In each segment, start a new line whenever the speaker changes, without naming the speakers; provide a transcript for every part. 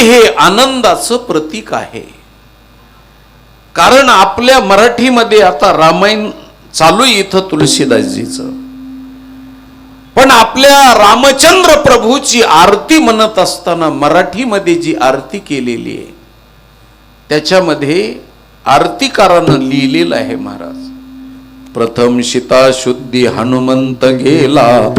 हे आनंदाचं प्रतीक आहे. कारण आपल्या मराठीमध्ये आता रामायण चालू इथं तुलसीदासजीचं. पण आपल्या रामचंद्र प्रभूची आरती म्हणत असताना मराठीमध्ये जी आरती केलेली आहे त्याच्यामध्ये आरतीकारानं लिहिलेलं आहे महाराज. प्रथम शिता शुद्धी हनुमंत गेला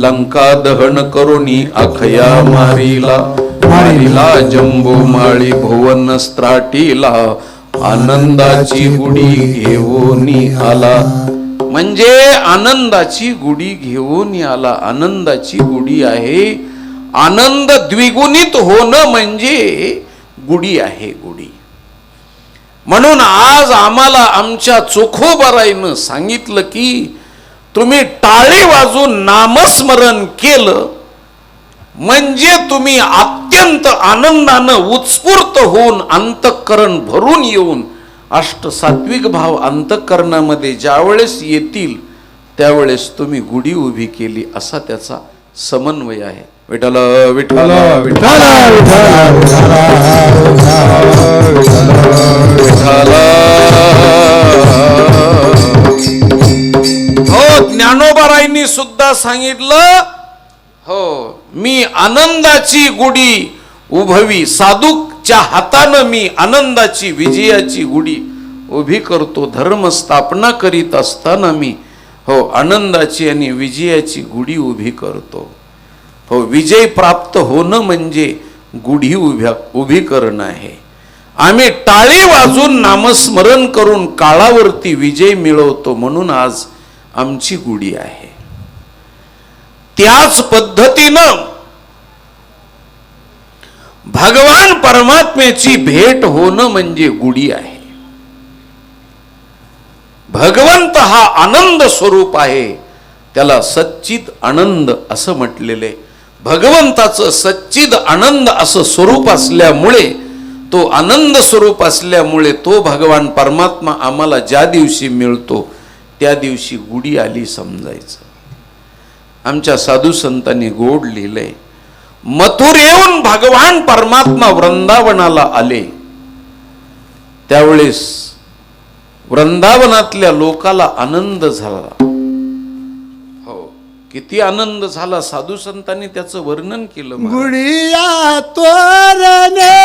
लंका दहन करुणी अखया मारिला. मारिला जंबू माळी भुवन स्त्राटीला आनंदाची गुढी घेऊन आला. म्हणजे आनंदाची गुढी घेऊन आला. आनंदाची गुढी आहे. आनंद द्विगुणित होणं म्हणजे गुढी आहे गुढी. म्हणून आज आम्हाला आमच्या चोखोबराईनं सांगितलं की तुम्ही टाळी वाजून नामस्मरण केलं. म्हणजे तुम्ही अत्यंत आनंदानं उत्स्फूर्त होऊन अंतःकरण भरून येऊन अष्ट सात्विक भाव अंतःकरणामध्ये ज्यावेळेस येतील त्यावेळेस तुम्ही गुढी उभी केली असा त्याचा समन्वय आहे. विठ्ठल विठ्ठल विठ्ठल हो ज्ञानोबाराईंनी सुद्धा सांगितलं हो मी आनंदाची गुढी उभवी साधूच्या हातानं मी आनंदाची विजयाची गुढी उभी करतो धर्म स्थापना करीत असताना मी हो आनंदाची आणि विजयाची गुढी उभी करतो. हो विजय प्राप्त होणं म्हणजे गुढी उभ्या उभी करणं आहे. आम्ही टाळी वाजून नामस्मरण करून काळावरती विजय मिळवतो म्हणून आज आमची गुढी आहे. त्याच पद्धतीनं भगवान परमात्म्याची भेट होणं म्हणजे गुढी आहे. भगवंत हा आनंद स्वरूप आहे. त्याला सच्चित आनंद असं म्हटलेले भगवंताचं सच्चिद आनंद असं स्वरूप असल्यामुळे तो आनंद स्वरूप असल्यामुळे तो भगवान परमात्मा आम्हाला ज्या दिवशी मिळतो त्या दिवशी गुढी आली समजायचं. आमच्या साधू संतांनी गोड लिहिलंय येऊन भगवान परमात्मा वृंदावनाला आले. त्यावेळेस वृंदावनातल्या लोकाला आनंद झाला. हो किती आनंद झाला. साधू संतांनी त्याचं वर्णन केलं
गुडिया तोरणे